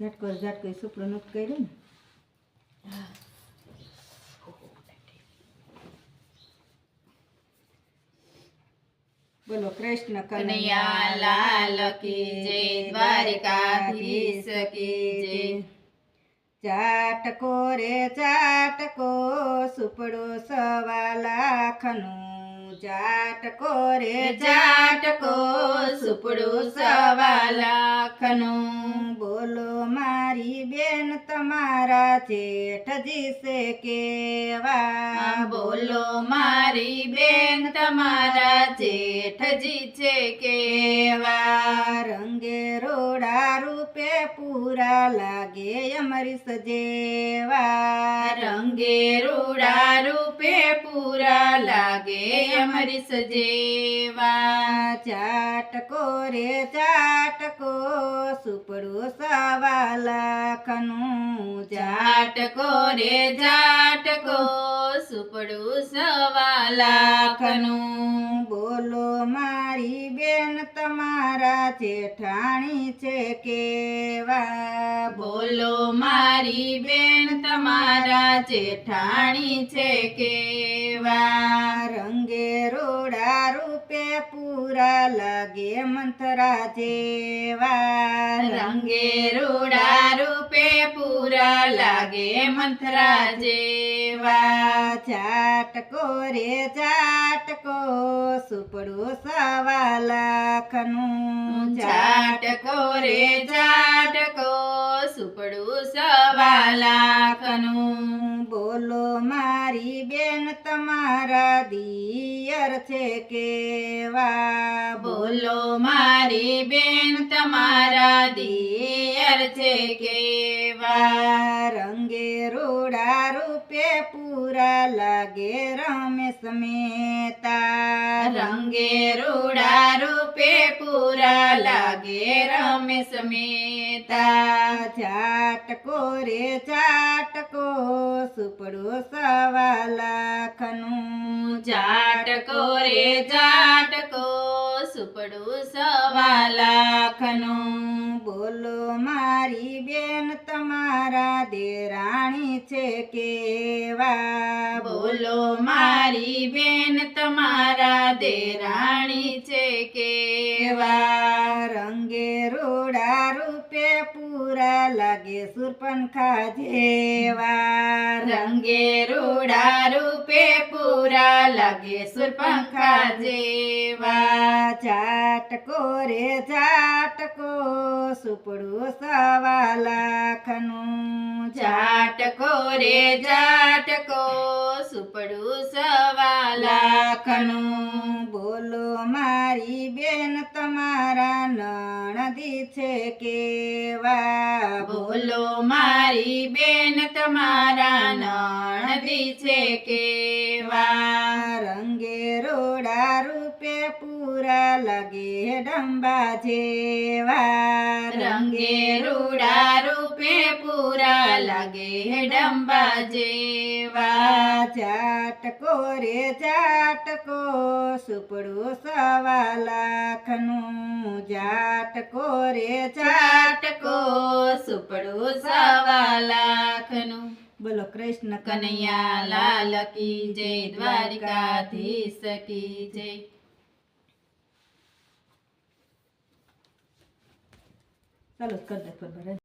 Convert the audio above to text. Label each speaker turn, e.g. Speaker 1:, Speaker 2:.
Speaker 1: ઝટકો ઝટકો સુપડો બોલો કૃષ્ણ
Speaker 2: કનૈયા લાલ કી જય દ્વારિકાધીશ કી જય.
Speaker 1: ચાટકો રે ચાટકો સુપડો સવા લાખનું ચાટકો રે
Speaker 2: જાટકો સુપડું સવા લાખનું
Speaker 1: બોલો મારી બેન તમારા જેઠજી છે કેવા?
Speaker 2: બોલો મારી બેન તમારા જેઠજી છે કેવા?
Speaker 1: રંગે રોડા રૂપે પૂરા લાગે અમારી સજેવા.
Speaker 2: રંગે રૂડા રૂપે પૂરા લાગે અમારી સજેવા.
Speaker 1: ચાટકો રે ચાટકો સુપડું સવા લાખનું
Speaker 2: ચાટકો રે ચાટકો સુપડું સવા લાખનું
Speaker 1: બોલો મારી બેન તમારા જેઠાણી છે કેવા?
Speaker 2: બોલો મારી બેન તમારા જેઠાણી છે કેવા?
Speaker 1: રંગે રોડા રૂપે પૂરા લાગે મંથરા જેવા.
Speaker 2: રંગે રોડા રૂપે પૂરા લાગે મંથરા જેવા.
Speaker 1: ચાટકો રે ચાટકો સુપડું સવા લાખનું
Speaker 2: જાટકો રે જાટકો સુપડું સવા લાખનું
Speaker 1: બોલો મારી બેન તમારા દિયર છે કેવા?
Speaker 2: બોલો મારી બેન તમારા દિયર છે કેવા?
Speaker 1: રંગે રોડા રૂપે પૂરા લાગે રમેશ મેતા
Speaker 2: રંગે રૂડા રૂપે પૂરા લાગે રમેશ મેતા
Speaker 1: ચાટકો રે ચાટકો સુપડો સવા લાખનું
Speaker 2: જાટકો રે જાટકો સુપડો સવા લાખનું
Speaker 1: બોલો મારી બેન તમારા દેરાણી છે કેવા?
Speaker 2: બોલો મારી બેન તમારા દેરાણી છે કેવા?
Speaker 1: રંગે રોડા રૂપે પૂરા લાગે સુરપંખા જેવા
Speaker 2: રંગે રૂડા રૂપે પૂરા લાગે સુરપંખા જેવા.
Speaker 1: ચાટકો રે ચાટકો સુપડું સવા લાખનું
Speaker 2: જાટકો રે જાટકો સુપડું સવા લાખનું
Speaker 1: બોલો મારી બેન તમારા નણદી છે કેવા
Speaker 2: બોલો મારી બેન તમારા નણદી છે કેવા?
Speaker 1: રંગે રોડા રૂપે પૂરા લાગે ડંબા જેવા.
Speaker 2: રંગે રૂડા રૂપે પૂરા લાગે ડંબા જેવા.
Speaker 1: ચાટકો રે ચાટકો સુપડું સવા લાખનું જાટકો રે
Speaker 2: જાટકો સુપડું સવા લાખનું
Speaker 1: બોલો કૃષ્ણ
Speaker 2: કનૈયા લાલ કી જય દ્વારિકાધીશ કી જય.
Speaker 1: ચાલો કર દે